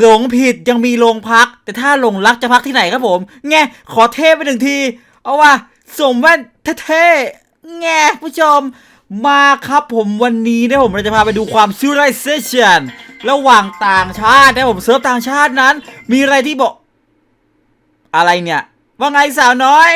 หลงผิดยังมีโรงพัก แต่ถ้าหลงรักจะพักที่ไหนครับผม แงขอเท่ไปหนึ่งที เอาว่าสมแว่นเท่ๆแงผู้ชม มาครับผมวันนี้นะผมเราจะพาไปดูความ civilization ระหว่างต่างชาตินะผมเซิร์ฟต่างชาตินั้น มีอะไรที่บอก อะไรเนี่ย ว่าไงสาวน้อย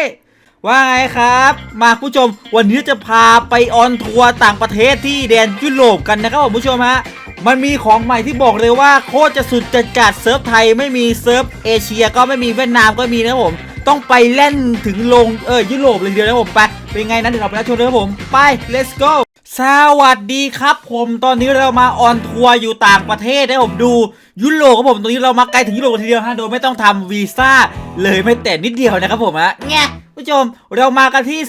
ว่าไงครับ มาผู้ชมวันนี้จะพาไปออนทัวร์ต่างประเทศที่แดนยุโรปกันนะครับผมผู้ชมฮะ มันมีของใหม่ที่บอกเลยว่าโคตรจะสุดจัดจัดเซิร์ฟไทยไม่มีเซิร์ฟเอเชียก็ไม่มีเวียดนามก็มีนะผม ต้องไปเล่นถึงลงเออยุโรปเลยเดียวนะผมไปเป็นไงนั้นเดี๋ยวเราไปรับชมเลยครับผมไป let's go สวัสดีครับผมตอนนี้เรามาออนทัวร์อยู่ต่างประเทศนะผมดู ยุโรปครับผมตรงนี้เรามาไกลถึงยุโรปเลยทีเดียวฮะโดยไม่ต้องทำวีซ่าเลยไม่แต่นิดเดียวนะครับผมฮะแง่ผู้ชมเรามากันที่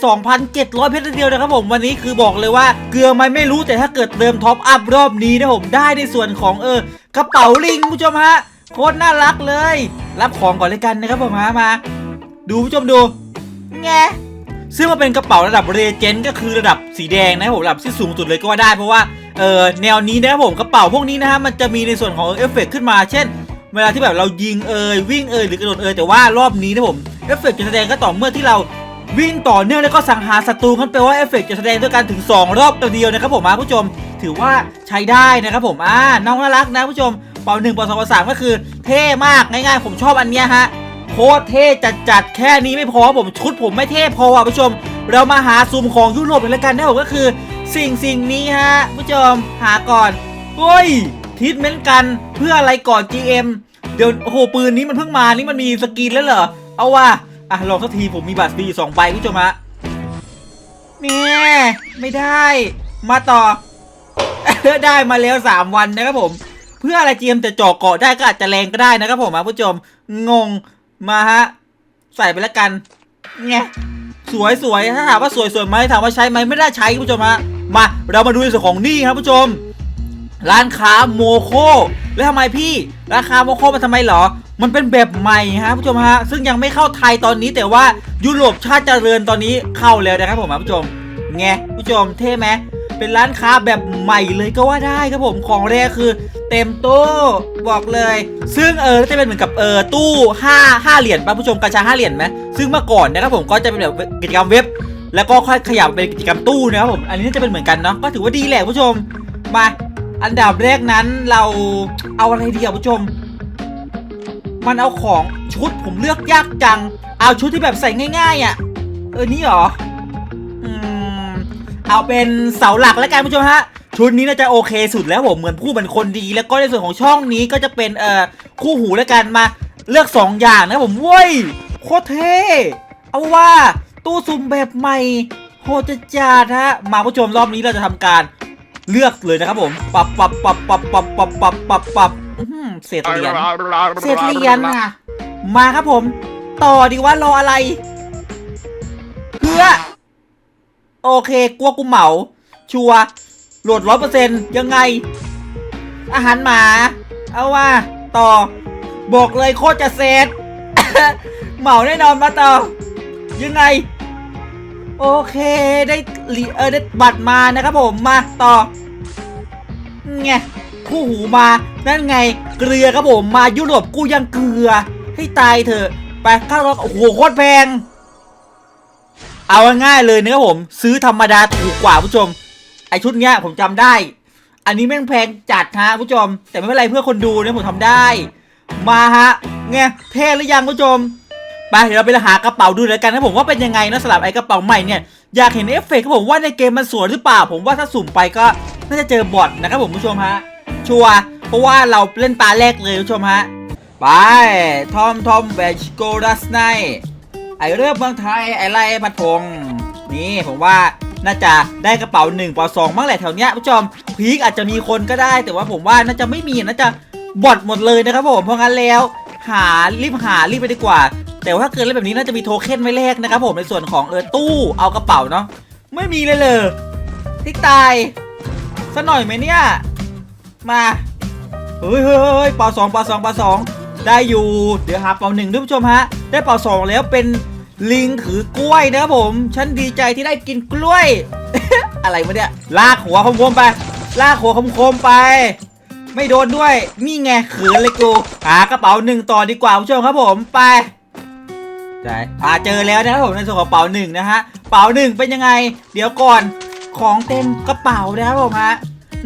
2,700 เพชรเดียวนะครับผมวันนี้คือบอกเลยว่าเกลือไหมไม่รู้แต่ถ้าเกิดเติมท็อปอัพรอบนี้นะผมได้ในส่วนของเออกระเป๋าลิงผู้ชมฮะโคตรน่ารักเลย รับของก่อนเลยกันนะครับผมฮะมา ดูผู้ชมดูแงซึ่งมันเป็นกระเป๋าระดับเรเจนต์ก็คือระดับสีแดงนะครับผมระดับที่สูงสุดเลยก็ว่าได้เพราะว่า เออแนวนี้นะครับผมกระเป๋าพวกนี้นะฮะมันจะมีในส่วนของเอฟเฟกต์ขึ้นมาเช่น เวลาที่แบบเรายิงเอยวิ่งเอยหรือกระโดดเอยแต่ว่ารอบนี้นะผมเอฟเฟกต์จะแสดงก็ต่อเมื่อที่เราวิ่งต่อเนื่องแล้วก็สังหารศัตรูกันแปลว่าเอฟเฟกต์จะแสดงด้วยกันถึง 2 รอบต่อเดียวนะครับผมนะผู้ชม ถือว่าใช้ได้นะครับผมอ่าน้องน่ารักนะผู้ชมเป่าหนึ่งเป่าสองเป่าสามก็คือเท่มากง่ายๆ ผมชอบอันเนี้ยฮะโคตรเท่จัดๆแค่นี้ไม่พอผมชุดผมไม่เท่พออะผู้ชม เรามาหาซูมของยุโรปกันแล้วกันนะผมก็คือ สิ่งสิ่งนี้ฮะผู้ชมหาก่อนเฮ้ยทิทเม้นต์กันเพื่ออะไรก่อน GM เดี๋ยวโอ้โหปืนนี้มันเพิ่งมานี่มันมีสกินแล้วเหรอ เอาว่ะอะลองสักทีผมมีบัตรฟรีสองใบผู้ชมฮะแม่ยไม่ได้ มาต่อ ได้มาแล้ว3วันนะครับผม เพื่ออะไรเจียมแต่เจาะเกาะได้ก็อาจจะแรงก็ได้นะครับผมผู้ชมงงมาฮะใส่ไปแล้วกันไงสวยสวยถ้าถามว่าสวยสวยไหมถามว่าใช้ไหมไม่ได้ใช้ผู้ชมฮะ มาเรามาดูในส่วนของนี่ครับผู้ชม ร้านค้าโมโคแล้วทำไมพี่ราคาโมโคมันทำไมเหรอ มันเป็นแบบใหม่ฮะผู้ชมฮะซึ่งยังไม่เข้าไทยตอนนี้แต่ว่ายุโรปชาติเจริญตอนนี้เข้าแล้วนะครับผมผู้ชมไงผู้ชมเท่ไหมเป็นร้านค้าแบบใหม่เลยก็ว่าได้ครับผมของแรกคือ เต็มตู้บอกเลย ซึ่งเออจะเป็นเหมือนกับเออตู้5 5เหรียญป่ะผู้ชมกระชา5เหรียญไหมซึ่งเมื่อก่อนนะครับผมก็จะเป็นแบบกิจกรรมเว็บ แล้วก็ค่อยขยับเป็นกิจกรรมตู้นะครับผม อันนี้น่าจะเป็นเหมือนกันเนาะ ก็ถือว่าดีแหละผู้ชม มา อันดับแรกนั้นเราเอาอะไรดีอะผู้ชม มันเอาของชุดผมเลือกยากจัง เอาชุดที่แบบใส่ง่ายๆอะ เออ นี่หรอ อืม เอาเป็นเสาหลักแล้วกันผู้ชมฮะ ชุดนี้น่าจะโอเคสุดแล้วผม เหมือนผู้เป็นคนดี แล้วก็ในส่วนของช่องนี้ก็จะเป็นเอ่อคู่หูแล้วกันมาเลือก 2 อย่างนะผมเว้ยโคตรเท่เอาว่า ตู้ซุ่มแบบใหม่โหจะจัดฮะมาผู้ชมรอบนี้เราจะทำการเลือกเลยนะครับผมปรับปรับปรับปรับปรับปรับปรับปรับปรับเศษเหรียญเศษเหรียญค่ะ มาครับผม ต่อดีว่ารออะไรเพื่อโอเคกลัวกูเหมา ชัวร์โหลดร้อยเปอร์เซ็นต์ยังไง อาหารหมา เอาว่า ต่อ บอกเลยโคตรจะเซตเหมาแน่นอนมาต่อ ยังไง โอเคได้เหรีเออได้บัตรมานะครับผมมาต่อไงคู่หูมานั่นไงเกลือครับผมมายุโรปกูยังเกลือ ให้ตายเถอะไปข้าวโอ้โหโคตรแพง เอาง่ายเลยนะครับผม ซื้อธรรมดาถูกกว่าผู้ชม ไอชุดเนี้ยผมจำได้ อันนี้แม่งแพงจัดฮะผู้ชม แต่ไม่เป็นไรเพื่อคนดูเนะผมทำได้ มาฮะไงเท่หรือยังผู้ชม ไปเดี๋ยวเราไปหากระเป๋าดูแล้วกันนะผมว่าเป็นยังไงนะสำหรับไอ้กระเป๋าใหม่เนี่ยอยากเห็นเอฟเฟกต์ครับผมว่าในเกมมันสวยหรือเปล่า ผมว่าถ้าสุ่มไปก็น่าจะเจอบอทนะครับผมผู้ชมฮะ ชัวร์เพราะว่าเราเล่นตาแรกเลยผู้ชมฮะไปทอมทอมแวชโกดัสไนไอเรื่องเมืองไทยไอไล่พัดพงนี่ผมว่าน่าจะได้กระเป๋า1เป๋า2บ้างแหละแถวเนี้ยผู้ชมพีคอาจจะมีคนก็ได้ แต่ว่าผมว่าน่าจะไม่มีน่าจะบอทหมดเลยนะครับผมเพราะงั้นแล้ว หารีบหารีบไปดีกว่า แต่ว่าถ้าเกิดเล่นแบบนี้น่าจะมีโทเค็นไว้แลกนะครับผมในส่วนของเออตู้เอากระเป๋าเนาะไม่มีเลยเลยทิกตายสักหน่อยไหมเนี่ย มาเฮ้ยเฮ้ยเฮ้ยเป่าสองเป่าสองเป่าสองได้อยู่เดี๋ยวหาเป่าหนึ่งด้วยผู้ชมฮะ ได้เป่าสองแล้วเป็นลิงถือกล้วยนะครับผมฉันดีใจที่ได้กินกล้วย อะไรวะเนี่ยลากหัวคมๆไป ลากหัวคมๆไป ไม่โดนด้วยนี่ไงเขินเลยกูหากระเป๋าหนึ่งต่อดีกว่าผู้ชมครับผมไป ได้อ่าเจอแล้วนะครับผมในส่วนของกระเป๋าหนึ่งนะฮะกระเป๋าหนึ่งเป็นยังไง เดี๋ยวก่อนของเต็มกระเป๋านะครับผมฮะ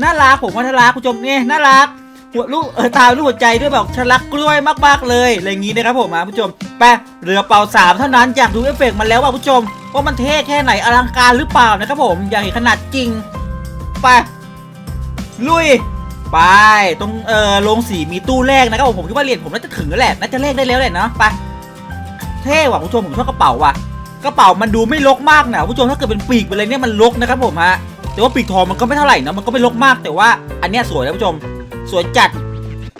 น่ารักผมว่าน่ารักผู้ชมเนี่ยน่ารักหัวลูกเออตาลูกหัวใจด้วยแบบฉันรักกล้วยมากๆเลยอะไรอย่างงี้นะครับผมฮะผู้ชมไปเหลือเป๋าสามเท่านั้นอยากดูเอฟเฟกต์มันแล้วว่ะผู้ชมว่ามันเท่แค่ไหนอลังการหรือเปล่านะครับผมอยากเห็นขนาดจริงไปลุยไปตรงเออโรงสีมีตู้แรกนะครับผมผมคิดว่าเหรียญผมน่าจะถึงแล้วแหละน่าจะเลขได้แล้วแหละเนาะไป เท่ว่ะผู้ชมผมชอบกระเป๋าว่ะกระเป๋ามันดูไม่ลกมากนะผู้ชมถ้าเกิดเป็นปีกไปเลยเนี่ยมันลกนะครับผมฮะแต่ว่าปีกทองมันก็ไม่เท่าไหร่นะมันก็ไม่ลกมากแต่ว่าอันเนี้ยสวยนะผู้ชม สวยจัด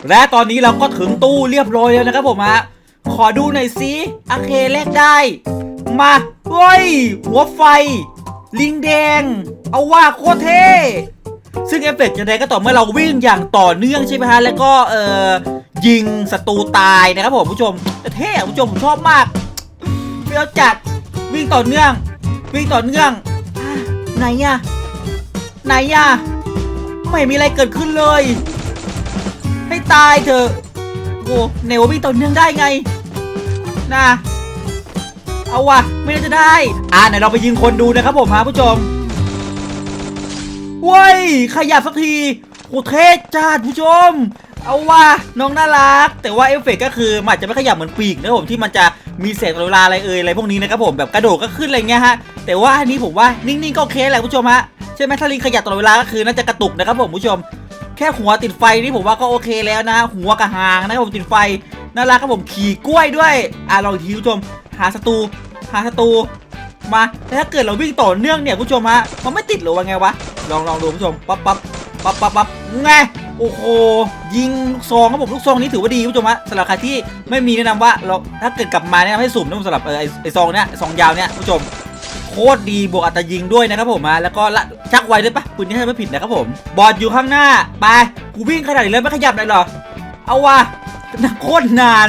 และตอนนี้เราก็ถึงตู้เรียบร้อยแล้วนะครับผมฮะขอดูหน่อยสิโอเคเลขได้ มาเฮ้ยหัวไฟ ลิงแดง เอาว่าโคตรเท่ ซึ่งเอฟเฟกต์จะได้ก็ต่อเมื่อเราวิ่งอย่างต่อเนื่องใช่ไหมฮะ แล้วก็เอ่อยิงศัตรูตายนะครับผมผู้ชมเท่ผู้ชมผมชอบมากเฟี้ยวจัดวิ่งต่อเนื่อง วิ่งต่อเนื่องไหนอะไหนอะไม่มีอะไรเกิดขึ้นเลย ให้ตายเถอะโอ้เนววิ่งต่อเนื่องได้ไงนะเอาวะไม่น่าจะได้ อ่าไหนเราไปยิงคนดูนะครับผมฮะผู้ชม เว้ยขยับสักทีโหเท่จัดผู้ชม เอาว่าน้องน่ารัก แต่ว่าเอฟเฟกต์ก็คือมันอาจจะไม่ขยับเหมือนปีกนะผมที่มันจะมีแสงตลอดเวลาอะไรเอ่ยอะไรพวกนี้นะครับผมแบบกระโดดก็ขึ้นอะไรเงี้ยฮะแต่ว่าอันนี้ผมว่านิ่งๆก็โอเคแหละผู้ชมฮะใช่ไหมถ้าลิงขยับตลอดเวลาก็คือน่าจะกระตุกนะครับผมผู้ชม แค่หัวติดไฟนี่ผมว่าก็โอเคแล้วนะ หัวกับหางนะครับผมติดไฟน่ารักครับผมขี่กล้วยด้วยอะลองอีกทีผู้ชม หาศัตรูหาศัตรูมาแล้วถ้าเกิดเราวิ่งต่อเนื่องเนี่ยผู้ชมฮะมันไม่ติดหรือว่าไงวะ ลองลองดูผู้ชมปั๊บปั๊บปั๊บปั๊บปั๊บไงโอ้โหยิงลูกซองครับผมลูกซองนี้ถือว่าดีผู้ชมฮะสำหรับใครที่ไม่มีแนะนำว่าเราถ้าเกิดกลับมาเนี่ยให้สุ่มนะผมสำหรับเออไอ้ไอซองเนี้ยซองยาวเนี้ยผู้ชมโคตรดีบวกอัตยิงด้วยนะครับผมมาแล้วก็ละชักไวด้วยปะปืนนี้ให้ไม่ผิดนะครับผม บอดอยู่ข้างหน้าไปกูวิ่งขนาดนี้แล้วไม่ขยับเลยเหรอเอาวะนะโคตรนาน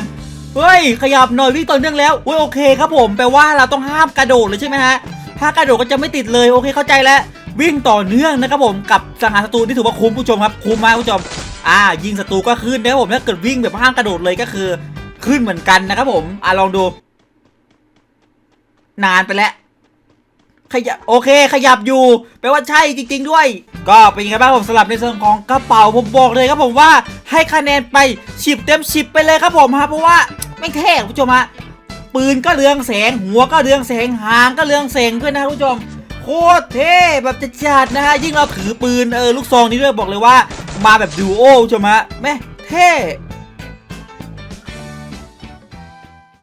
เฮ้ยขยับหน่อยวิ่งต่อเนื่องแล้วเฮ้ยโอเคครับผมแปลว่าเราต้องห้ามกระโดดเลยใช่ไหมฮะถ้ากระโดดก็จะไม่ติดเลยโอเคเข้าใจแล้ว วิ่งต่อเนื่องนะครับผมกับสังหารศัตรูที่ถือว่าคุ้มผู้ชมครับคุ้มมากผู้ชมอ่ายิงศัตรูก็ขึ้นนะครับผมถ้าเกิดวิ่งแบบห้ามกระโดดเลยก็คือ ขึ้นเหมือนกันนะครับผมอ่าลองดู นานไปแล้วขยับโอเค ขยับอยู่แปลว่าใช่จริง ๆ ด้วย ก็เป็นยังไงบ้างผมสลับในส่วนของกระเป๋าผมบอกเลยครับผมว่าให้คะแนนไปฉิบเต็มฉิบไปเลยครับผมฮะเพราะว่าไม่เท่ผู้ชมฮะปืนก็เรืองแสง หัวก็เรืองแสงหางก็เรืองแสงด้วยนะผู้ชม คตรเท่แบบจัดๆนะฮะยิ่งเราถือปืนเออลูกซองนี้ด้วยบอกเลยว่า มาแบบดูโอใช่ไหมแม่เท่